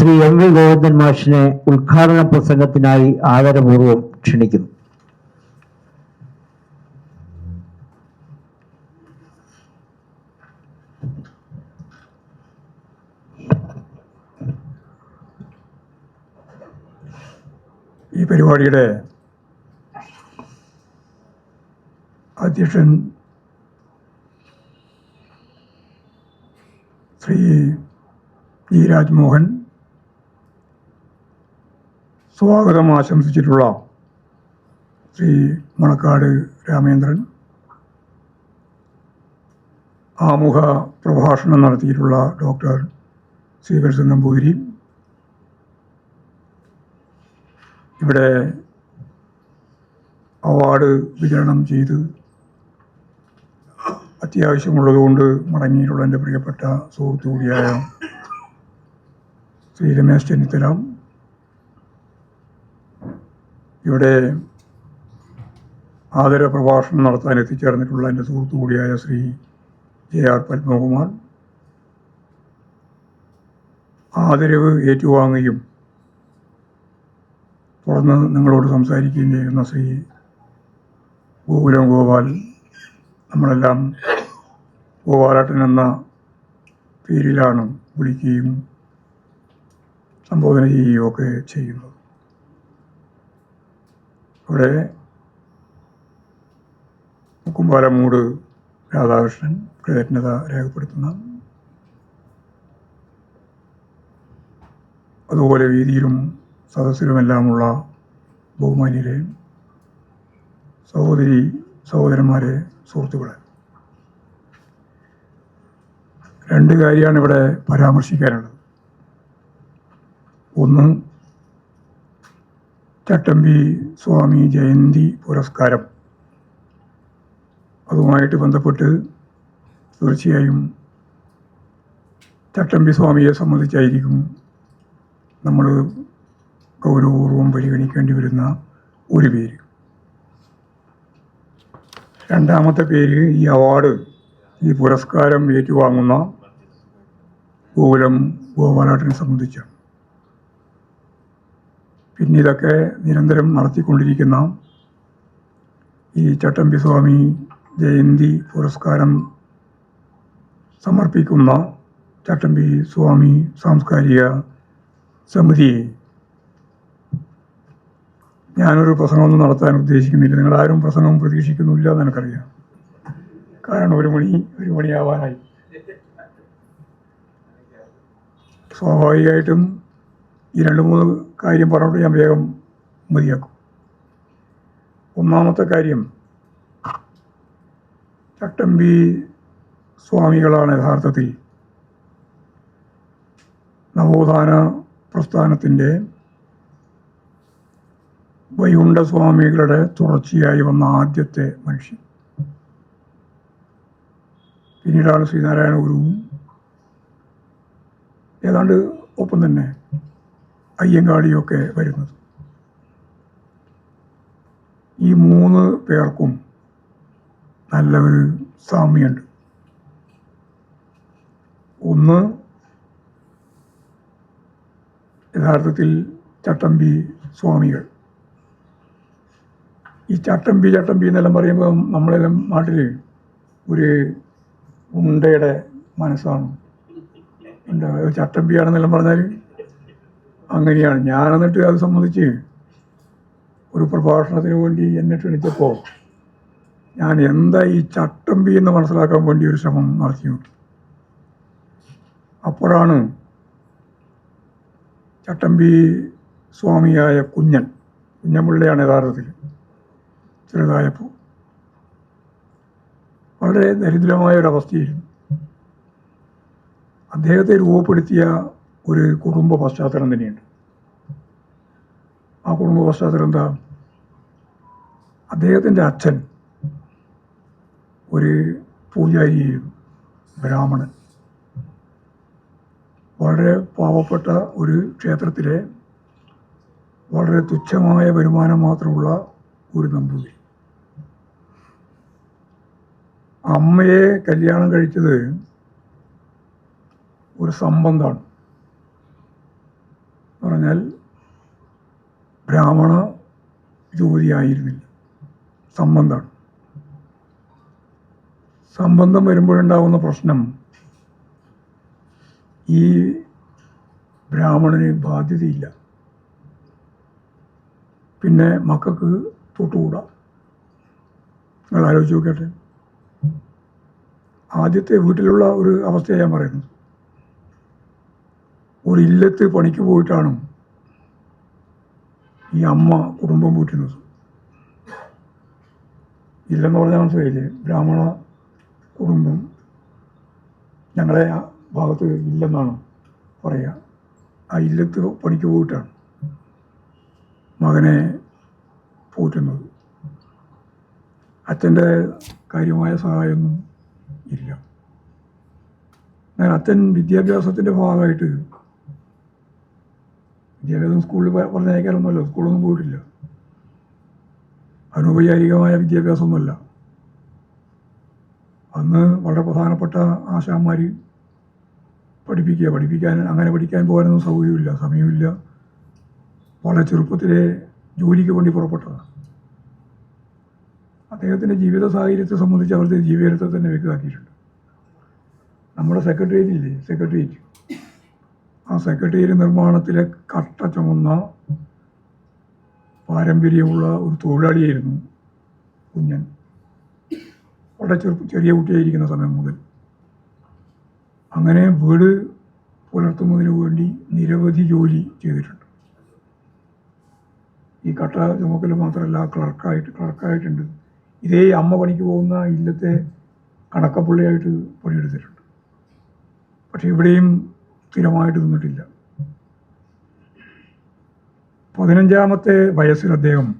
Shri M V Govindan മാഷിനെ ഉദ്ഘാടന പ്രസംഗത്തിനായി ആദരപൂർവം ക്ഷണിക്കുന്നു. ഈ പരിപാടിയുടെ അധ്യക്ഷൻ ശ്രീ ജി രാജ്മോഹൻ സ്വാഗതം ആശംസിച്ചിട്ടുള്ള ശ്രീ മണക്കാട് രാമേന്ദ്രൻ ആമുഖ പ്രഭാഷണം നടത്തിയിട്ടുള്ള ഡോക്ടർ ശ്രീകൃഷ്ണൻ നമ്പൂതിരി ഇവിടെ അവാർഡ് വിതരണം ചെയ്ത് അത്യാവശ്യമുള്ളതുകൊണ്ട് മടങ്ങിയിട്ടുള്ള എന്റെ പ്രിയപ്പെട്ട സുഹൃത്തു കൂടിയായ ശ്രീ രമേശ് ചെന്നിത്തല ഇവിടെ ആദര പ്രഭാഷണം നടത്താൻ എത്തിച്ചേർന്നിട്ടുള്ള എന്റെ സുഹൃത്തു കൂടിയായ ശ്രീ ജെ ആർ പത്മകുമാർ. ആദരവ് ഏറ്റുവാങ്ങുകയും തുടർന്ന് നിങ്ങളോട് സംസാരിക്കുകയും ചെയ്യുന്ന ശ്രീ ഗോകുലം ഗോപാൽ നമ്മളെല്ലാം ഗോപാലാട്ടൻ എന്ന പേരിലാണ് വിളിക്കുകയും സംബോധന ചെയ്യുകയും ഒക്കെ ചെയ്യുന്നത്. ഇവിടെ കുമ്പാലമൂട് രാധാകൃഷ്ണൻ കൃതജ്ഞത രേഖപ്പെടുത്തുന്ന അതുപോലെ വീതിയിലും സദസ്സിലുമെല്ലാമുള്ള ബഹുമാന്യരെ സഹോദരി സഹോദരന്മാരെ സുഹൃത്തുക്കളെ. രണ്ട് കാര്യമാണ് ഇവിടെ പരാമർശിക്കാനുള്ളത്. ഒന്ന് ചട്ടമ്പി സ്വാമി ജയന്തി പുരസ്കാരം. അതുമായിട്ട് ബന്ധപ്പെട്ട് തീർച്ചയായും ചട്ടമ്പി സ്വാമിയെ സംബന്ധിച്ചായിരിക്കും നമ്മൾ ഗൗരവപൂർവം പരിഗണിക്കേണ്ടി വരുന്ന ഒരു പേര്. രണ്ടാമത്തെ പേര് ഈ അവാർഡ് ഈ പുരസ്കാരം ഏറ്റുവാങ്ങുന്ന ഗോകുലം ഗോപാലാട്ടിനെ സംബന്ധിച്ചാണ്. പിന്നെ ഇതൊക്കെ നിരന്തരം നടത്തിക്കൊണ്ടിരിക്കുന്ന ഈ ചട്ടമ്പി സ്വാമി ജയന്തി പുരസ്കാരം സമർപ്പിക്കുന്ന ചട്ടമ്പി സ്വാമി സാംസ്കാരിക സമിതിയെ ഞാനൊരു പ്രസംഗമൊന്നും നടത്താൻ ഉദ്ദേശിക്കുന്നില്ല. നിങ്ങൾ ആരും പ്രസംഗം പ്രതീക്ഷിക്കുന്നില്ല എന്ന് എനിക്കറിയാം. കാരണം ഒരു മണി ഒരു മണിയാവാനായി. സ്വാഭാവികമായിട്ടും ഈ രണ്ട് മൂന്ന് കാര്യം പറഞ്ഞിട്ട് ഞാൻ വേഗം മതിയാക്കും. ഒന്നാമത്തെ കാര്യം ചട്ടമ്പി സ്വാമികളാണ് യഥാർത്ഥത്തിൽ നവോത്ഥാന പ്രസ്ഥാനത്തിന്റെ വൈകുണ്ഠസ്വാമികളുടെ തുടർച്ചയായി വന്ന ആദ്യത്തെ മനുഷ്യൻ. പിന്നീടാണ് ശ്രീനാരായണ ഗുരുവും ഏതാണ്ട് ഒപ്പം തന്നെ അയ്യങ്കാളിയൊക്കെ വരുന്നത്. ഈ മൂന്ന് പേർക്കും നല്ല ഒരു സാമ്യമുണ്ട്. ഒന്ന് യഥാർത്ഥത്തിൽ ചട്ടമ്പി സ്വാമികൾ. ഈ ചട്ടമ്പി ചട്ടമ്പി എന്നെല്ലാം പറയുമ്പോൾ നമ്മളെല്ലാം നാട്ടിൽ ഒരു ഉണ്ടയുടെ മനസ്സാണ്. എന്താ ചട്ടമ്പിയാണെന്നെല്ലാം പറഞ്ഞാൽ അങ്ങനെയാണ്. ഞാൻ എന്നിട്ട് അത് സംബന്ധിച്ച് ഒരു പ്രഭാഷണത്തിന് വേണ്ടി എന്നെ ക്ഷണിച്ചപ്പോൾ ഞാൻ എന്താ ഈ ചട്ടമ്പി എന്ന് മനസ്സിലാക്കാൻ വേണ്ടി ഒരു ശ്രമം നടത്തി നോക്കി. അപ്പോഴാണ് ചട്ടമ്പി സ്വാമിയായ കുഞ്ഞൻ കുഞ്ഞൻപിള്ളയാണ് യഥാർത്ഥത്തിൽ ചെറുതായപ്പോൾ വളരെ ദരിദ്രമായ ഒരു അവസ്ഥയായിരുന്നു അദ്ദേഹത്തെ രൂപപ്പെടുത്തിയ ഒരു കുടുംബ പശ്ചാത്തലം തന്നെയുണ്ട്. ആ കുടുംബ പശ്ചാത്തലം എന്താ? അദ്ദേഹത്തിന്റെ അച്ഛൻ ഒരു പൂജാരിയും ബ്രാഹ്മണൻ. വളരെ പാവപ്പെട്ട ഒരു ക്ഷേത്രത്തിലെ വളരെ തുച്ഛമായ വരുമാനം മാത്രമുള്ള ഒരു നമ്പൂതിരി. അമ്മയെ കല്യാണം കഴിച്ചത് ഒരു സംബന്ധമാണ്. പറഞ്ഞാൽ ബ്രാഹ്മണ ജോലിയായിരുന്നില്ല സംബന്ധമാണ്. സംബന്ധം വരുമ്പോഴുണ്ടാവുന്ന പ്രശ്നം ഈ ബ്രാഹ്മണന് ബാധ്യതയില്ല. പിന്നെ മക്കൾക്ക് തൊട്ടുകൂടാ. നിങ്ങൾ ആലോചിച്ച് നോക്കട്ടെ ആദ്യത്തെ വീട്ടിലുള്ള ഒരു അവസ്ഥയാണ് ഞാൻ പറയുന്നത്. ഒരു ഇല്ലത്ത് പണിക്ക് പോയിട്ടാണ് ഈ അമ്മ കുടുംബം പൂറ്റുന്നത് ഇല്ലെന്ന് പറഞ്ഞാൽ മനസ്സിലായില്ലേ? ബ്രാഹ്മണ കുടുംബം ഞങ്ങളെ ആ ഭാഗത്ത് ഇല്ലെന്നാണ് പറയുക. ആ ഇല്ലത്ത് പണിക്ക് പോയിട്ടാണ് മകനെ പോറ്റുന്നത് അച്ഛന്റെ കാര്യമായ സഹായമൊന്നും ഇല്ല. അച്ഛൻ വിദ്യാഭ്യാസത്തിന്റെ ഭാഗമായിട്ട് വിദ്യാഭ്യാസം സ്കൂളിൽ പറഞ്ഞയക്കാനൊന്നുമല്ല. സ്കൂളൊന്നും പോയിട്ടില്ല. അനൗപചാരികമായ വിദ്യാഭ്യാസമൊന്നുമല്ല. അന്ന് വളരെ പ്രധാനപ്പെട്ട ആശാന്മാർ പഠിപ്പിക്കുക. പഠിപ്പിക്കാൻ അങ്ങനെ പഠിക്കാൻ പോകാനൊന്നും സൗകര്യമില്ല സമയമില്ല. വളരെ ചെറുപ്പത്തിലെ ജോലിക്ക് വേണ്ടി പുറപ്പെട്ടതാണ്. അദ്ദേഹത്തിന്റെ ജീവിത സാഹചര്യത്തെ സംബന്ധിച്ച് അവരുടെ ജീവിതത്തെ തന്നെ വ്യക്തമാക്കിയിട്ടുണ്ട്. നമ്മുടെ സെക്രട്ടേറിയറ്റ് ഇല്ലേ സെക്രട്ടേറിയറ്റ്. ആ സെക്രട്ടേറിയറ്റ് നിർമ്മാണത്തിലെ കട്ട ചുമന്ന പാരമ്പര്യമുള്ള ഒരു തൊഴിലാളിയായിരുന്നു കുഞ്ഞൻ. വളരെ ചെറുപ്പ ചെറിയ കുട്ടിയായിരിക്കുന്ന സമയം മുതൽ. അങ്ങനെ വീട് പുലർത്തുന്നതിന് വേണ്ടി നിരവധി ജോലി ചെയ്തിട്ടുണ്ട്. ഈ കട്ട ചുമക്കൽ മാത്രമല്ല ക്ലർക്കായിട്ട് ക്ലർക്കായിട്ടുണ്ട്. ഇതേ അമ്മ പണിക്ക് പോകുന്ന ഇല്ലത്തെ കണക്കപ്പുള്ളിയായിട്ട് പണിയെടുത്തിട്ടുണ്ട്. പക്ഷെ ഇവിടെയും സ്ഥിരമായിട്ട് നിന്നിട്ടില്ല. പതിനഞ്ചാമത്തെ വയസ്സിൽ അദ്ദേഹം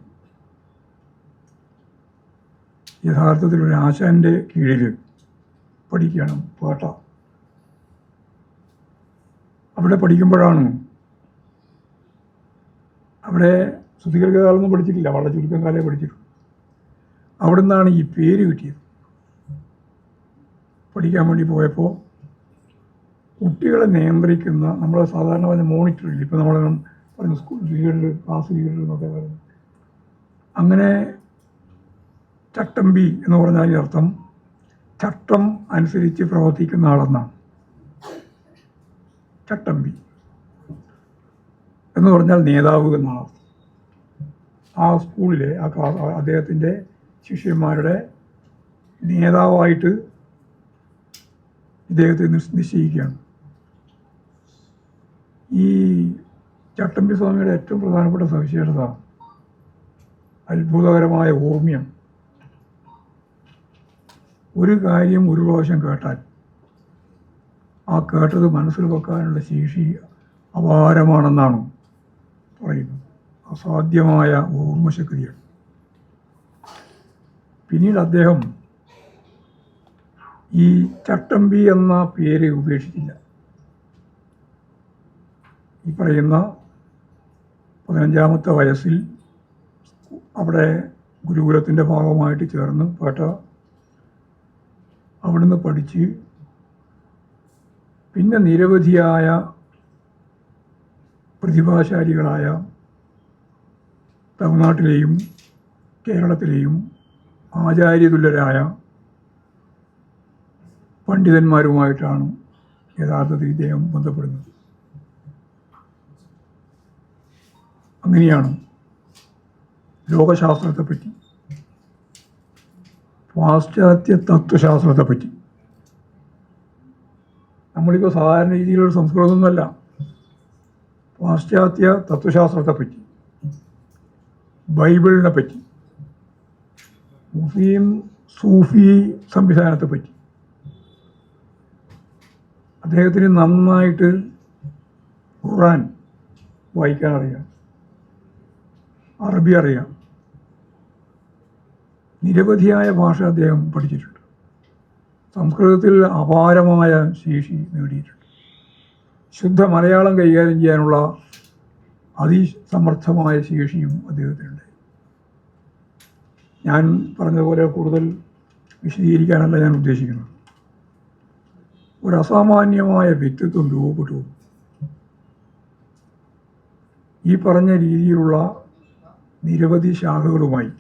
യഥാർത്ഥത്തിൽ ഒരു ആശാന്റെ കീഴിൽ പഠിക്കണം പാട്ട. അവിടെ പഠിക്കുമ്പോഴാണ് അവിടെ സുദീർഘകാലമൊന്നും പഠിച്ചിട്ടില്ല വളരെ ചുരുക്കം കാലേ പഠിച്ചിട്ടുള്ളൂ. അവിടെ നിന്നാണ് ഈ പേര് കിട്ടിയത്. പഠിക്കാൻ വേണ്ടി പോയപ്പോൾ കുട്ടികളെ നിയന്ത്രിക്കുന്ന നമ്മളെ സാധാരണ പറഞ്ഞ മോണിറ്ററിൽ ഇപ്പോൾ നമ്മൾ പറയുന്ന സ്കൂൾ ലീഡർ ക്ലാസ് ലീഡർ എന്നൊക്കെ പറയുന്നത് അങ്ങനെ ചട്ടമ്പി എന്ന് പറഞ്ഞാൽ അർത്ഥം ചട്ടം അനുസരിച്ച് പ്രവർത്തിക്കുന്ന ആളെന്നാണ്. ചട്ടമ്പി. എന്ന് പറഞ്ഞാൽ നേതാവ് എന്നാണ് അർത്ഥം. ആ സ്കൂളിലെ ആ ക്ലാസ് അദ്ദേഹത്തിന്റെ ശിഷ്യന്മാരുടെ നേതാവായിട്ട് ഇദ്ദേഹത്തെ നിശ്ചയിക്കുകയാണ്. ഈ ചട്ടമ്പി സ്വാമിയുടെ ഏറ്റവും പ്രധാനപ്പെട്ട സവിശേഷത അത്ഭുതകരമായ ഓമ്യം. ഒരു കാര്യം ഒരു പ്രാവശ്യം കേട്ടാൽ ആ കേട്ടത് മനസ്സിൽ വെക്കാനുള്ള ശേഷി അപാരമാണെന്നാണ് പറയുന്നത്. അസാധ്യമായ ഓർമ്മശക്തിയാണ്. പിന്നീട് അദ്ദേഹം ഈ ചട്ടമ്പി എന്ന പേര് ഉപേക്ഷിച്ചില്ല. ഈ പറയുന്ന പതിനഞ്ചാമത്തെ വയസ്സിൽ അവിടെ ഗുരുകുലത്തിന്റെ ഭാഗമായിട്ട് ചേർന്ന് പേട്ട അവിടുന്ന് പഠിച്ച് പിന്നെ നിരവധിയായ പ്രതിഭാശാലികളായ തമിഴ്നാട്ടിലെയും കേരളത്തിലെയും ആചാര്യതുല്യരായ പണ്ഡിതന്മാരുമായിട്ടാണ് യഥാർത്ഥത്തിൽ ഇദ്ദേഹം ബന്ധപ്പെടുന്നത്. അങ്ങനെയാണ് ലോകശാസ്ത്രത്തെപ്പറ്റി. പാശ്ചാത്യ തത്വശാസ്ത്രത്തെപ്പറ്റി. നമ്മളിപ്പോൾ സാധാരണ രീതിയിലുള്ള സംസ്കൃതമൊന്നുമല്ല. പാശ്ചാത്യ തത്വശാസ്ത്രത്തെപ്പറ്റി. ബൈബിളിനെ പറ്റി മുസ്ലിം സൂഫി സംവിധാനത്തെപ്പറ്റി. അദ്ദേഹത്തിന് നന്നായിട്ട് ഖുറാൻ വായിക്കാൻ അറിയാം അറബി അറിയാം. നിരവധിയായ ഭാഷ അദ്ദേഹം പഠിച്ചിട്ടുണ്ട്. സംസ്കൃതത്തിൽ അപാരമായ ശേഷി നേടിയിട്ടുണ്ട്. ശുദ്ധ മലയാളം കൈകാര്യം ചെയ്യാനുള്ള അതിസമർത്ഥമായ ശേഷിയും അദ്ദേഹത്തിനുണ്ട് ഞാൻ പറഞ്ഞതുപോലെ കൂടുതൽ വിശദീകരിക്കാനല്ല ഞാൻ ഉദ്ദേശിക്കുന്നത്. ഒരു അസാമാന്യമായ വ്യക്തിത്വം രൂപപ്പെട്ടു. ഈ പറഞ്ഞ രീതിയിലുള്ള നിരവധി ശാഖകളുമായി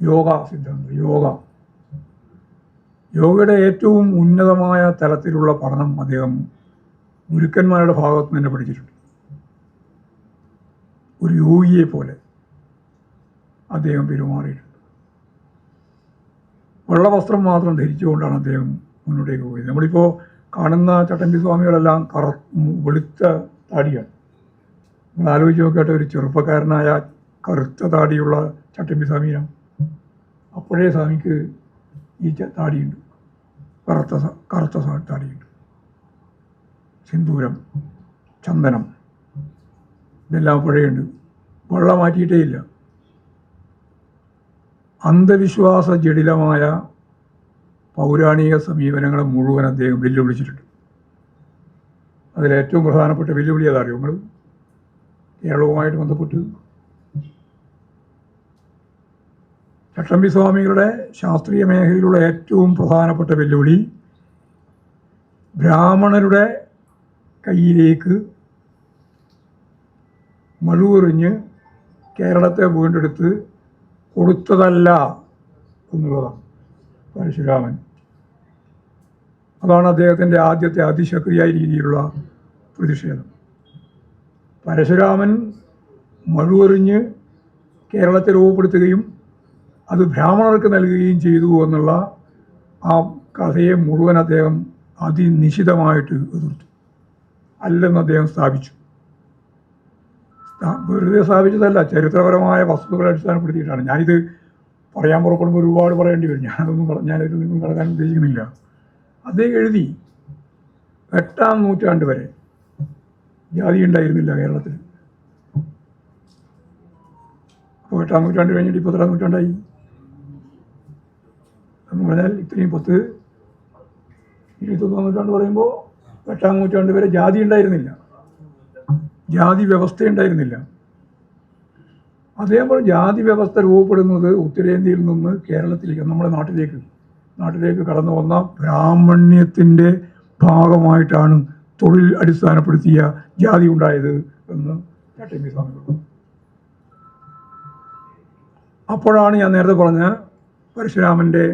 യോഗ സിദ്ധാന്തം യോഗ. യോഗയുടെ ഏറ്റവും ഉന്നതമായ തലത്തിലുള്ള പഠനം അദ്ദേഹം ഗുരുക്കന്മാരുടെ ഭാഗത്ത് തന്നെ പഠിച്ചിട്ടുണ്ട്. ഒരു യോഗിയെ പോലെ അദ്ദേഹം പെരുമാറിയിട്ടുണ്ട്. വെള്ളവസ്ത്രം മാത്രം ധരിച്ചുകൊണ്ടാണ് അദ്ദേഹം മുന്നോട്ടേക്ക് പോയത്. നമ്മളിപ്പോൾ കാണുന്ന ചട്ടമ്പി സ്വാമികളെല്ലാം കറ വെളുത്ത താടിയാണ്. നിങ്ങൾ ആലോചിച്ച് നോക്കട്ടെ ഒരു ചെറുപ്പക്കാരനായ കറുത്ത താടിയുള്ള ചട്ടമ്പി സ്വാമിയാണ്. അപ്പോഴേ സ്വാമിക്ക് ഈ താടിയുണ്ട്. കറുത്ത കറുത്ത താടിയുണ്ട്. സിന്ദൂരം ചന്ദനം ഇതെല്ലാം അപ്പോഴേയുണ്ട് വെള്ളം മാറ്റിയിട്ടേ ഇല്ല. അന്ധവിശ്വാസ ജടിലമായ പൗരാണിക സമീപനങ്ങളെ മുഴുവൻ അദ്ദേഹം വെല്ലുവിളിച്ചിട്ടുണ്ട്. അതിലേറ്റവും പ്രധാനപ്പെട്ട വെല്ലുവിളി അതറിയോ നിങ്ങൾ? കേരളവുമായിട്ട് ബന്ധപ്പെട്ട്. ചട്ടമ്പി സ്വാമികളുടെ ശാസ്ത്രീയ മേഖലയിലുള്ള ഏറ്റവും പ്രധാനപ്പെട്ട വെല്ലുവിളി ബ്രാഹ്മണരുടെ കയ്യിലേക്ക് മഴുവെറിഞ്ഞ് കേരളത്തെ വീണ്ടെടുത്ത് കൊടുത്തതല്ല എന്നുള്ളതാണ് പരശുരാമൻ അതാണ് അദ്ദേഹത്തിന്റെ ആദ്യത്തെ അതിശക്തിയായ രീതിയിലുള്ള പ്രതിഷേധം. പരശുരാമൻ മഴുവെറിഞ്ഞ് കേരളത്തെ രൂപപ്പെടുത്തുകയും അത് ബ്രാഹ്മണർക്ക് നൽകുകയും ചെയ്തു എന്നുള്ള ആ കഥയെ മുഴുവൻ അദ്ദേഹം അതിനിശിതമായിട്ട് എതിർത്തു. അല്ലെന്ന് അദ്ദേഹം സ്ഥാപിച്ചു. സ്ഥാ- വെറുതെ സ്ഥാപിച്ചതല്ല ചരിത്രപരമായ വസ്തുതകളെ അടിസ്ഥാനപ്പെടുത്തിയിട്ടാണ്. ഞാനിത് പറയാൻ പുറപ്പെടുമ്പോൾ ഒരുപാട് പറയേണ്ടി വരും. ഞാനതൊന്നും പറ- ഞാനിത് നിന്നും കടക്കാൻ ഉദ്ദേശിക്കുന്നില്ല. അദ്ദേഹം എഴുതി എട്ടാം നൂറ്റാണ്ട് വരെ ജാതി ഉണ്ടായിരുന്നില്ല കേരളത്തിൽ. അപ്പോൾ എട്ടാം നൂറ്റാണ്ട് കഴിഞ്ഞിട്ട് ഇപ്പോൾ എത്രാം നൂറ്റാണ്ടായി. എന്ന് പറഞ്ഞാൽ ഇത്രയും പത്ത് ഇരുപത്തൊന്നാം നൂറ്റാണ്ട് പറയുമ്പോൾ എട്ടാം നൂറ്റാണ്ട് വരെ ജാതി ഉണ്ടായിരുന്നില്ല. ജാതി വ്യവസ്ഥ ഉണ്ടായിരുന്നില്ല. അതേപോലെ ജാതി വ്യവസ്ഥ രൂപപ്പെടുന്നത് ഉത്തരേന്ത്യയിൽ നിന്ന് കേരളത്തിലേക്ക് നമ്മുടെ നാട്ടിലേക്ക്. നാട്ടിലേക്ക് കടന്നു വന്ന ബ്രാഹ്മണ്യത്തിന്റെ ഭാഗമായിട്ടാണ് തൊഴിൽ അടിസ്ഥാനപ്പെടുത്തിയ ജാതി ഉണ്ടായത് എന്ന് സ്വാമി പറഞ്ഞു. അപ്പോഴാണ് ഞാൻ നേരത്തെ പറഞ്ഞ പരശുരാമന്റെ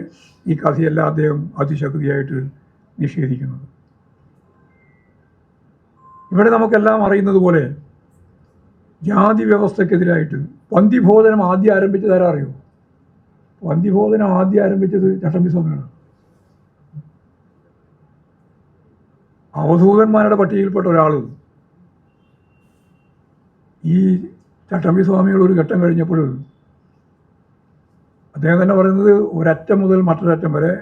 ഈ കഥയെല്ലാം അദ്ദേഹം അതിശക്തിയായിട്ട് നിഷേധിക്കുന്നത്. ഇവിടെ നമുക്കെല്ലാം അറിയുന്നത് പോലെ ജാതി വ്യവസ്ഥക്കെതിരായിട്ട് പന്തിഭോജനം ആദ്യം ആരംഭിച്ചത് ആരാ അറിയോ? പന്തിഭോജനം ആദ്യം ആരംഭിച്ചത് ചട്ടമ്പി സ്വാമിയാണ്. അവധൂതന്മാരുടെ പട്ടികയിൽപ്പെട്ട ഒരാളും ഈ ചട്ടമ്പി സ്വാമികൾ ഒരു ഘട്ടം കഴിഞ്ഞപ്പോൾ അദ്ദേഹം തന്നെ പറയുന്നത് ഒരറ്റം മുതൽ മറ്റൊരറ്റം വരെ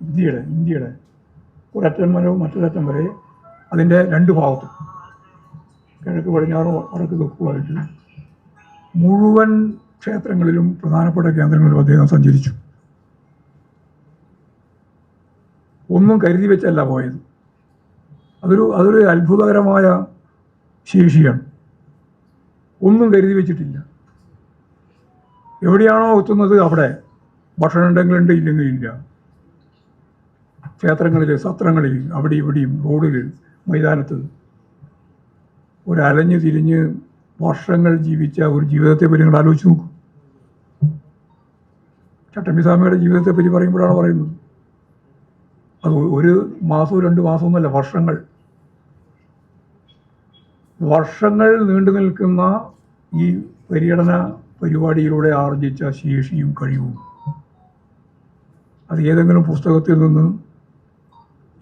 ഇന്ത്യയുടെ ഇന്ത്യയുടെ ഒരറ്റം മുതൽ മറ്റൊരറ്റം വരെ അതിന്റെ രണ്ട് ഭാഗത്തും കിഴക്ക് പടിഞ്ഞാറും വടക്ക് തെക്കുമായിട്ട് മുഴുവൻ ക്ഷേത്രങ്ങളിലും പ്രധാനപ്പെട്ട കേന്ദ്രങ്ങളിലും അദ്ദേഹം സഞ്ചരിച്ചു. ഒന്നും കരുതി വെച്ചല്ല പോയത്. അതൊരു അതൊരു അത്ഭുതകരമായ ശേഷിയാണ്. ഒന്നും കരുതി വെച്ചിട്ടില്ല. എവിടെയാണോ എത്തുന്നത് അവിടെ ഭക്ഷണം ഉണ്ടെങ്കിലുണ്ട് ഇല്ലെങ്കിൽ ഇല്ല. ക്ഷേത്രങ്ങളിൽ സത്രങ്ങളിൽ അവിടെ ഇവിടെയും റോഡിൽ മൈതാനത്ത് ഒരു തിരിഞ്ഞ് വർഷങ്ങൾ ജീവിച്ച ഒരു ജീവിതത്തെ പറ്റി നിങ്ങൾ ആലോചിച്ച് നോക്കും. ജീവിതത്തെ പറ്റി പറയുമ്പോഴാണ് പറയുന്നത്. അത് ഒരു മാസവും രണ്ട് മാസമൊന്നുമല്ല വർഷങ്ങൾ. വർഷങ്ങൾ നീണ്ടു നിൽക്കുന്ന ഈ പര്യടന പരിപാടിയിലൂടെ ആർജിച്ച ശേഷിയും കഴിവും. അത് ഏതെങ്കിലും പുസ്തകത്തിൽ നിന്ന്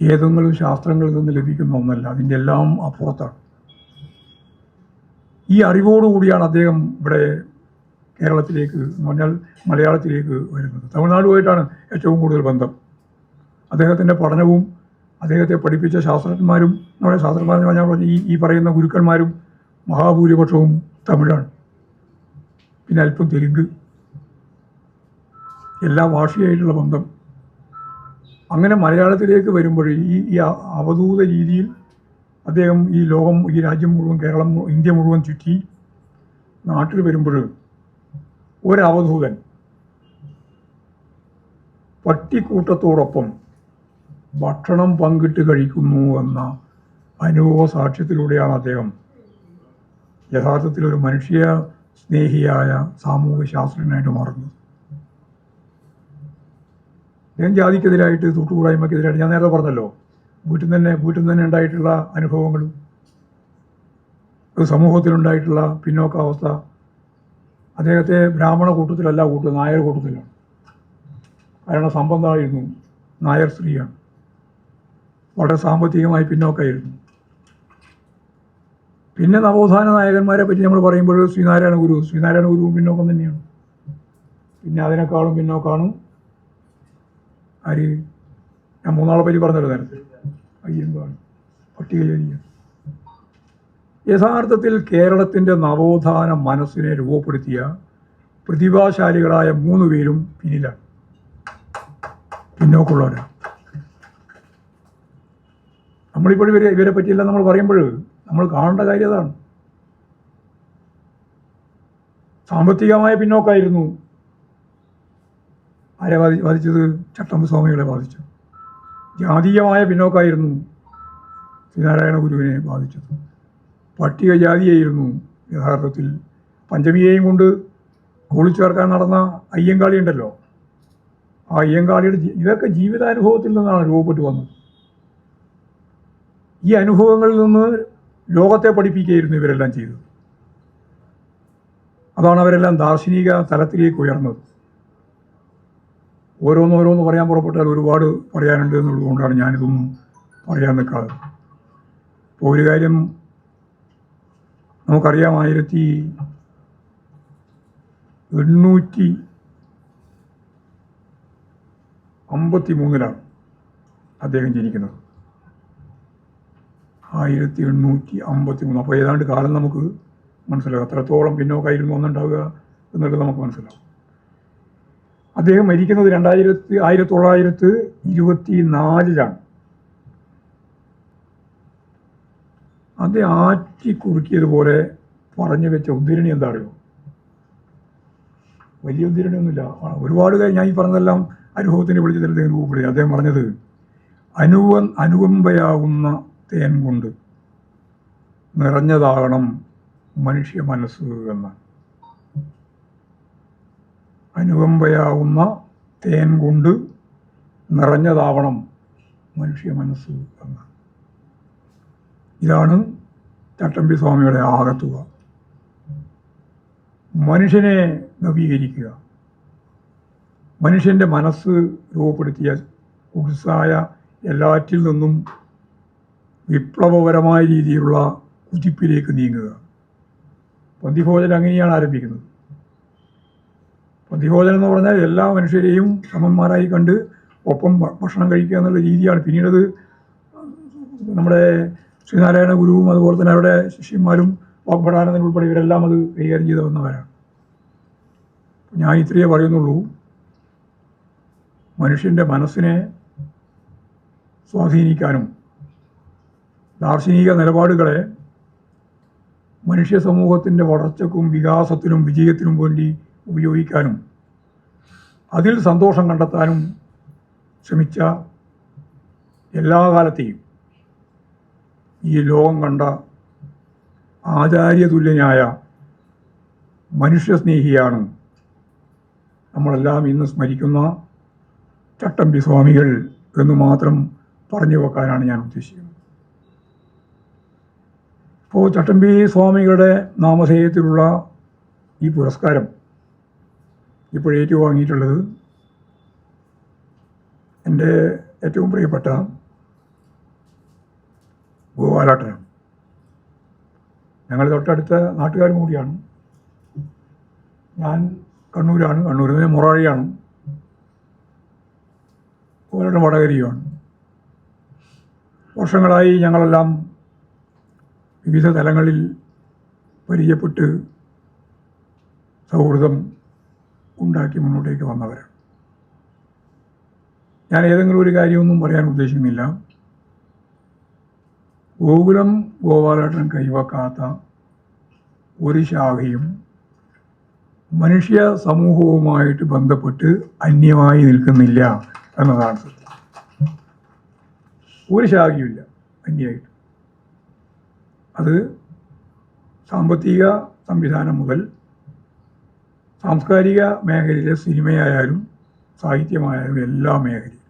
ഏതെങ്കിലും ശാസ്ത്രങ്ങളിൽ നിന്ന് ലഭിക്കുന്ന ഒന്നല്ല അതിന്റെ എല്ലാം അപ്പുറത്താണ്. ഈ അറിവോടുകൂടിയാണ് അദ്ദേഹം ഇവിടെ കേരളത്തിലേക്ക് എന്ന് പറഞ്ഞാൽ മലയാളത്തിലേക്ക് വരുന്നത്. തമിഴ്നാടുമായിട്ടാണ് ഏറ്റവും കൂടുതൽ ബന്ധം. അദ്ദേഹത്തിന്റെ പഠനവും അദ്ദേഹത്തെ പഠിപ്പിച്ച ശാസ്ത്രജ്ഞന്മാരും നമ്മുടെ ശാസ്ത്രജ്ഞന്മാർ ഞാൻ പറഞ്ഞ ഈ ഈ പറയുന്ന ഗുരുക്കന്മാരും മഹാഭൂരിപക്ഷവും തമിഴാണ്. പിന്നെ അല്പം തെലുങ്ക്. എല്ലാ ഭാഷയായിട്ടുള്ള ബന്ധം. അങ്ങനെ മലയാളത്തിലേക്ക് വരുമ്പോൾ ഈ ഈ അവധൂത രീതിയിൽ അദ്ദേഹം ഈ ലോകം ഈ രാജ്യം മുഴുവൻ കേരളം ഇന്ത്യ മുഴുവൻ ചുറ്റി നാട്ടിൽ വരുമ്പോൾ ഒരവധൂതൻ പട്ടിക്കൂട്ടത്തോടൊപ്പം ഭക്ഷണം പങ്കിട്ട് കഴിക്കുന്നു എന്ന അനുഭവ സാക്ഷ്യത്തിലൂടെയാണ് അദ്ദേഹം യഥാർത്ഥത്തിൽ ഒരു മനുഷ്യ സ്നേഹിയായ സാമൂഹ്യ ശാസ്ത്രജ്ഞനായിട്ട് മാറുന്നത്. അദ്ദേഹം ജാതിക്കെതിരായിട്ട് തൊട്ടുകൂടായ്മക്കെതിരായിട്ട് ഞാൻ നേരത്തെ പറഞ്ഞല്ലോ വീട്ടിൽ തന്നെ വീട്ടിൽ തന്നെ ഉണ്ടായിട്ടുള്ള അനുഭവങ്ങളും സമൂഹത്തിലുണ്ടായിട്ടുള്ള പിന്നോക്കാവസ്ഥ. അദ്ദേഹത്തെ ബ്രാഹ്മണ കൂട്ടത്തിലല്ല കൂട്ടുന്നത് നായർ കൂട്ടത്തിലാണ്. കാരണം സമ്പന്നമായിരുന്നു നായർ സ്ത്രീയാണ്. വളരെ സാമ്പത്തികമായി പിന്നോക്കമായിരുന്നു പിന്നെ നവോത്ഥാന നായകന്മാരെ പറ്റി നമ്മൾ പറയുമ്പോൾ ശ്രീനാരായണ ഗുരു ശ്രീനാരായണ ഗുരുവും പിന്നോക്കം തന്നെയാണ്. പിന്നെ അതിനേക്കാളും പിന്നോക്കാണ് ആര്? ഞാൻ മൂന്നാളെ പറ്റി പറഞ്ഞല്ലോ നേരത്തെ. അയ്യങ്കാണ് പട്ടികജാതിയാണ് യഥാർത്ഥത്തിൽ കേരളത്തിന്റെ നവോത്ഥാന മനസ്സിനെ രൂപപ്പെടുത്തിയ പ്രതിഭാശാലികളായ മൂന്ന് പേരും പിന്നിലാണ്. പിന്നോക്കമുള്ളവരാണ് നമ്മളിപ്പോൾ ഇവരെ ഇവരെ പറ്റിയില്ല നമ്മൾ പറയുമ്പോൾ നമ്മൾ കാണേണ്ട കാര്യം അതാണ്. സാമ്പത്തികമായ പിന്നോക്കായിരുന്നു ആരെ ബാധി ബാധിച്ചത്? ചട്ടമ്പ സ്വാമികളെ ബാധിച്ചു ജാതീയമായ പിന്നോക്കായിരുന്നു ശ്രീനാരായണ ഗുരുവിനെ ബാധിച്ചത്. പട്ടികജാതിയായിരുന്നു യഥാർത്ഥത്തിൽ. പഞ്ചമിയെയും കൊണ്ട് കൂളിച്ചേർക്കാൻ നടന്ന അയ്യങ്കാളി ഉണ്ടല്ലോ ആ അയ്യങ്കാളിയുടെ ഇതൊക്കെ ജീവിതാനുഭവത്തിൽ നിന്നാണ് രൂപപ്പെട്ടു വന്നത്. ഈ അനുഭവങ്ങളിൽ നിന്ന് ലോകത്തെ പഠിപ്പിക്കുകയായിരുന്നു ഇവരെല്ലാം ചെയ്തത്. അതാണ് അവരെല്ലാം ദാർശനിക തലത്തിലേക്ക് ഉയർന്നത്. ഓരോന്നോരോന്ന് പറയാൻ പുറപ്പെട്ടാൽ ഒരുപാട് പറയാനുണ്ട് എന്നുള്ളതുകൊണ്ടാണ് ഞാനിതൊന്നും പറയാൻ നിൽക്കാതെ. ഇപ്പോൾ ഒരു കാര്യം നമുക്കറിയാം ആയിരത്തി എണ്ണൂറ്റി അമ്പത്തി മൂന്നിലാണ് അദ്ദേഹം ജനിക്കുന്നത്. ആയിരത്തി എണ്ണൂറ്റി അമ്പത്തി മൂന്ന് അപ്പോൾ ഏതാണ്ട് കാലം നമുക്ക് മനസ്സിലാവും. അത്രത്തോളം പിന്നോക്കായിരുന്നു ഒന്നുണ്ടാവുക എന്നുള്ളത് നമുക്ക് മനസ്സിലാവും. അദ്ദേഹം മരിക്കുന്നത് രണ്ടായിരത്തി ആയിരത്തി തൊള്ളായിരത്തി ഇരുപത്തി നാലിലാണ് അത് ആറ്റി കുറുക്കിയതുപോലെ പറഞ്ഞു വെച്ച ഉദ്ധരണി എന്താ അറിയോ വലിയ ഉദ്ധരണിയൊന്നുമില്ല. ഒന്നുമില്ല ഒരുപാട് ഞാൻ ഈ പറഞ്ഞതെല്ലാം അനുഭവത്തിന് വിളിച്ചതിൽ അദ്ദേഹം രൂപപ്പെടുത്തി അദ്ദേഹം പറഞ്ഞത് അനുവ അനുകമ്പയാകുന്ന തേൻ കൊണ്ട് നിറഞ്ഞതാകണം മനുഷ്യ മനസ്സ് എന്ന്. അനുകമ്പയാവുന്ന തേൻ കൊണ്ട് നിറഞ്ഞതാവണം മനുഷ്യ മനസ്സ് എന്ന്. ഇതാണ് ചട്ടമ്പി സ്വാമിയുടെ ആകത്തുക. മനുഷ്യനെ നവീകരിക്കുക. മനുഷ്യന്റെ മനസ്സ് രൂപപ്പെടുത്തിയ കുടിസായ എല്ലാറ്റിൽ നിന്നും വിപ്ലവപരമായ രീതിയിലുള്ള കുതിപ്പിലേക്ക് നീങ്ങുക. പന്തിഭോജനം അങ്ങനെയാണ് ആരംഭിക്കുന്നത്. പന്തിഭോജനം എന്ന് പറഞ്ഞാൽ എല്ലാ മനുഷ്യരെയും സമന്മാരായി കണ്ട് ഒപ്പം ഭക്ഷണം കഴിക്കുക എന്നുള്ള രീതിയാണ് പിന്നീടത്. നമ്മുടെ ശ്രീനാരായണ ഗുരുവും അതുപോലെ തന്നെ അവരുടെ ശിഷ്യന്മാരും വാഗ്ഭടാനന്ദൻ ഉൾപ്പെടെ ഇവരെല്ലാം അത് കൈകാര്യം ചെയ്ത് വന്നവരാണ്. ഞാൻ ഇത്രയേ പറയുന്നുള്ളൂ. മനുഷ്യന്റെ മനസ്സിനെ സ്വാധീനിക്കാനും ദാർശനിക നിലപാടുകളെ മനുഷ്യ സമൂഹത്തിന്റെ വളർച്ചക്കും വികാസത്തിനും വിജയത്തിനും വേണ്ടി ഉപയോഗിക്കാനും അതിൽ സന്തോഷം കണ്ടെത്താനും ശ്രമിച്ച എല്ലാ കാലത്തെയും ഈ ലോകം കണ്ട ആചാര്യതുല്യനായ മനുഷ്യസ്നേഹിയാണ് നമ്മളെല്ലാം ഇന്ന് സ്മരിക്കുന്ന ചട്ടമ്പി സ്വാമികൾ എന്ന് മാത്രം പറഞ്ഞു വെക്കാനാണ് ഞാൻ ഉദ്ദേശിക്കുന്നത്. ഇപ്പോൾ ചട്ടമ്പി സ്വാമികളുടെ നാമധേയത്തിലുള്ള ഈ പുരസ്കാരം ഇപ്പോൾ ഏറ്റുവാങ്ങിയിട്ടുള്ളത് എന്റെ ഏറ്റവും പ്രിയപ്പെട്ട ഗോപാലാട്ടനാണ്. ഞങ്ങൾ തൊട്ടടുത്ത നാട്ടുകാരും കൂടിയാണ്. ഞാൻ കണ്ണൂരാണ്. കണ്ണൂരിൽ നിന്ന് മൊറാഴിയാണ്. ഗോപാലാട്ടൻ വടകരയുമാണ്. വർഷങ്ങളായി ഞങ്ങളെല്ലാം വിവിധ തലങ്ങളിൽ പരിചയപ്പെട്ട് സൗഹൃദം ഉണ്ടാക്കി മുന്നോട്ടേക്ക് വന്നവരാണ്. ഞാൻ ഏതെങ്കിലും ഒരു കാര്യമൊന്നും പറയാൻ ഉദ്ദേശിക്കുന്നില്ല. ഗോകുലം ഗോപാലേട്ടൻ കൈവക്കാത്ത ഒരു ശാഖയും മനുഷ്യ സമൂഹവുമായിട്ട് ബന്ധപ്പെട്ട് അന്യമായി നിൽക്കുന്നില്ല എന്നതാണ് സത്യം. ഒരു ശാഖയുമില്ല അന്യമായിട്ട്. അത് സാമ്പത്തിക സംവിധാനം മുതൽ സാംസ്കാരിക മേഖലയിലെ സിനിമയായാലും സാഹിത്യമായാലും എല്ലാ മേഖലയും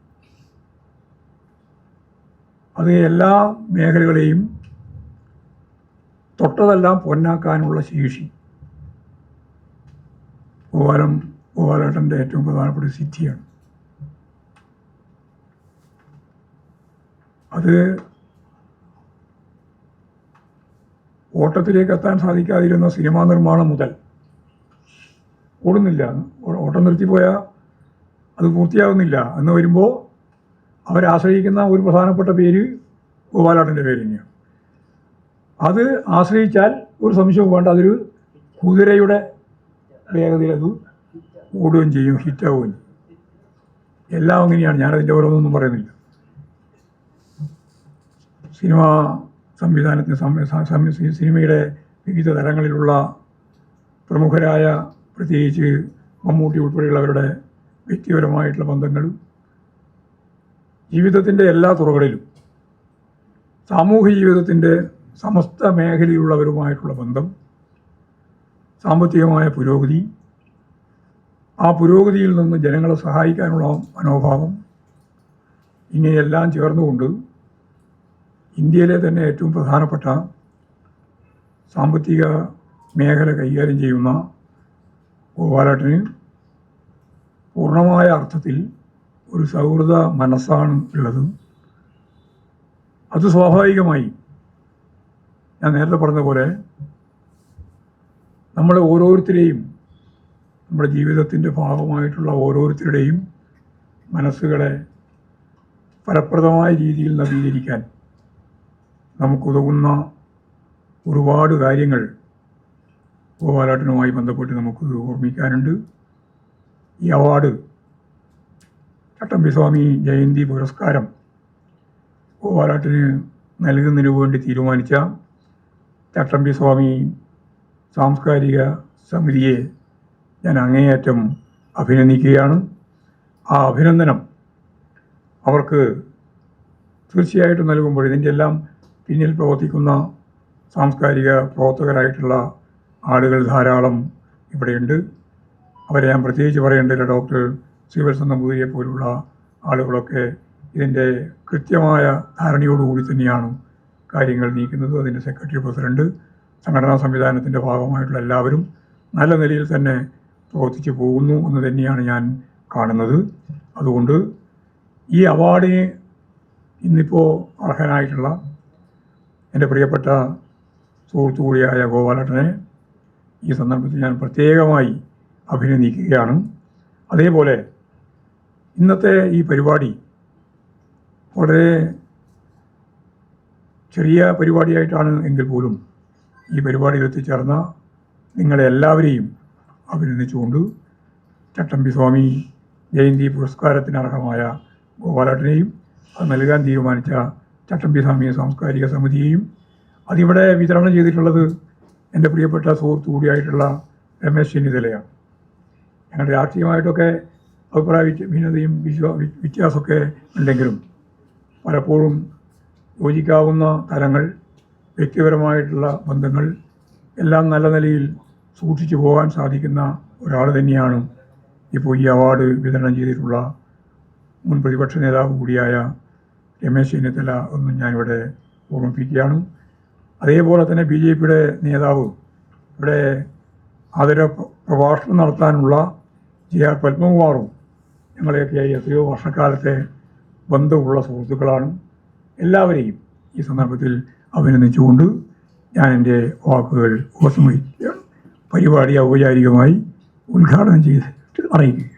അത് എല്ലാ മേഖലകളെയും തൊട്ടതെല്ലാം പൊന്നാക്കാനുള്ള ശേഷി. ഗോപാലം ഗോപാലേട്ടന്റെ ഏറ്റവും പ്രധാനപ്പെട്ട സിദ്ധിയാണ് അത് ഓട്ടത്തിലേക്ക് എത്താൻ സാധിക്കാതിരുന്ന സിനിമാ നിർമ്മാണം മുതൽ ഓടുന്നില്ല. ഓട്ടം നിർത്തിപ്പോയാൽ അത് പൂർത്തിയാകുന്നില്ല എന്ന് വരുമ്പോൾ അവരാശ്രയിക്കുന്ന ഒരു പ്രധാനപ്പെട്ട പേര് ഗോപാലാട്ടന്റെ പേര് തന്നെയാണ് അത് ആശ്രയിച്ചാൽ ഒരു സംശയവും വേണ്ട. അതൊരു കുതിരയുടെ വേഗതയിൽ അത് ഓടുകയും ചെയ്യും ഹിറ്റാവുകയും ചെയ്യും. എല്ലാം അങ്ങനെയാണ്. ഞാനതിന്റെ ഓരോന്നൊന്നും പറയുന്നില്ല. സിനിമ സംവിധാനത്തിന് സിനിമയുടെ വിവിധ തരങ്ങളിലുള്ള പ്രമുഖരായ പ്രത്യേകിച്ച് മമ്മൂട്ടി ഉൾപ്പെടെയുള്ളവരുടെ വ്യക്തിപരമായിട്ടുള്ള ബന്ധങ്ങളും ജീവിതത്തിന്റെ എല്ലാ തുറകളിലും സാമൂഹ്യ ജീവിതത്തിന്റെ സമസ്ത മേഖലയിലുള്ളവരുമായിട്ടുള്ള ബന്ധം സാമ്പത്തികമായ പുരോഗതി ആ പുരോഗതിയിൽ നിന്ന് ജനങ്ങളെ സഹായിക്കാനുള്ള മനോഭാവം ഇങ്ങനെയെല്ലാം ചേർന്നുകൊണ്ട് ഇന്ത്യയിലെ തന്നെ ഏറ്റവും പ്രധാനപ്പെട്ട സാമ്പത്തിക മേഖല കൈകാര്യം ചെയ്യുന്ന ഗോപാലേട്ടന് പൂർണമായ അർത്ഥത്തിൽ ഒരു സൗഹൃദ മനസ്സാണ് ഉള്ളത്. അത് സ്വാഭാവികമായി ഞാൻ നേരത്തെ പറഞ്ഞ പോലെ നമ്മൾ ഓരോരുത്തരെയും നമ്മുടെ ജീവിതത്തിന്റെ ഭാഗമായിട്ടുള്ള ഓരോരുത്തരുടെയും മനസ്സുകളെ ഫലപ്രദമായ രീതിയിൽ നവീകരിക്കാൻ നമുക്കുതകുന്ന ഒരുപാട് കാര്യങ്ങൾ ഗോപാലാട്ടനുമായി ബന്ധപ്പെട്ട് നമുക്ക് ഓർമ്മിക്കാനുണ്ട്. ഈ അവാർഡ് ചട്ടമ്പി സ്വാമി ജയന്തി പുരസ്കാരം ഗോപാലാട്ടിന് നൽകുന്നതിന് വേണ്ടി തീരുമാനിച്ച ചട്ടമ്പി സ്വാമി സാംസ്കാരിക സമിതിയെ ഞാൻ അങ്ങേയറ്റം അഭിനന്ദിക്കുകയാണ്. ആ അഭിനന്ദനം അവർക്ക് തീർച്ചയായിട്ടും നൽകുമ്പോൾ ഇതിന്റെ എല്ലാം പിന്നിൽ പ്രവർത്തിക്കുന്ന സാംസ്കാരിക പ്രവർത്തകരായിട്ടുള്ള ആളുകൾ ധാരാളം ഇവിടെയുണ്ട്. അവരെ ഞാൻ പ്രത്യേകിച്ച് പറയേണ്ടതില്ല ഡോക്ടർ ശ്രീവത്സൻ നമ്പൂതിരിയെ പോലുള്ള ആളുകളൊക്കെ ഇതിന്റെ കൃത്യമായ ധാരണയോടുകൂടി തന്നെയാണ് കാര്യങ്ങൾ നീക്കുന്നത്. അതിന്റെ സെക്രട്ടറി പ്രസിഡന്റ് സംഘടനാ സംവിധാനത്തിന്റെ ഭാഗമായിട്ടുള്ള എല്ലാവരും നല്ല നിലയിൽ തന്നെ പ്രവർത്തിച്ചു പോകുന്നു എന്ന് തന്നെയാണ് ഞാൻ കാണുന്നത്. അതുകൊണ്ട് ഈ അവാർഡിന് ഇന്നിപ്പോൾ അർഹനായിട്ടുള്ള എന്റെ പ്രിയപ്പെട്ട സുഹൃത്തു കൂടിയായ ഗോപാലേട്ടനെ ഈ സന്ദർഭത്തിൽ ഞാൻ പ്രത്യേകമായി അഭിനന്ദിക്കുകയാണ്. അതേപോലെ ഇന്നത്തെ ഈ പരിപാടി വളരെ ചെറിയ പരിപാടിയായിട്ടാണ് എങ്കിൽ പോലും ഈ പരിപാടിയിൽ എത്തിച്ചേർന്ന നിങ്ങളെ എല്ലാവരെയും അഭിനന്ദിച്ചുകൊണ്ട് ചട്ടമ്പി സ്വാമി ജയന്തി പുരസ്കാരത്തിന് അർഹമായ ഗോപാലേട്ടനെയും അത് നൽകാൻ തീരുമാനിച്ച ചട്ടമ്പി സ്വാമി സാംസ്കാരിക സമിതിയെയും അതിവിടെ വിതരണം ചെയ്തിട്ടുള്ളത് എന്റെ പ്രിയപ്പെട്ട സുഹൃത്തു കൂടിയായിട്ടുള്ള രമേശ് ചെന്നിത്തലയാണ്. ഞങ്ങളുടെ രാഷ്ട്രീയമായിട്ടൊക്കെ അഭിപ്രായ ഭിന്നതയും വിശ്വാ വ്യത്യാസമൊക്കെ ഉണ്ടെങ്കിലും പലപ്പോഴും യോജിക്കാവുന്ന തരങ്ങൾ വ്യക്തിപരമായിട്ടുള്ള ബന്ധങ്ങൾ എല്ലാം നല്ല നിലയിൽ സൂക്ഷിച്ചു പോകാൻ സാധിക്കുന്ന ഒരാൾ തന്നെയാണ് ഇപ്പോൾ ഈ അവാർഡ് വിതരണം ചെയ്തിട്ടുള്ള മുൻ പ്രതിപക്ഷ നേതാവ് കൂടിയായ രമേശ് ചെന്നിത്തല എന്നും ഞാനിവിടെ ഓർമ്മിപ്പിക്കുകയാണ്. അതേപോലെ തന്നെ ബി ജെ പിയുടെ നേതാവ് ഇവിടെ ആദര പ്രഭാഷണം നടത്താനുള്ള ജി ആർ പത്മകുമാറും ഞങ്ങളെയൊക്കെയായി എത്രയോ വർഷക്കാലത്തെ ബന്ധമുള്ള സുഹൃത്തുക്കളാണ്. എല്ലാവരെയും ഈ സന്ദർഭത്തിൽ അഭിനന്ദിച്ചുകൊണ്ട് ഞാൻ എന്റെ വാക്കുകൾ ഉപസംഹരിക്കുകയാണ്. പരിപാടി ഔപചാരികമായി ഉദ്ഘാടനം ചെയ്ത് അറിയിക്കുക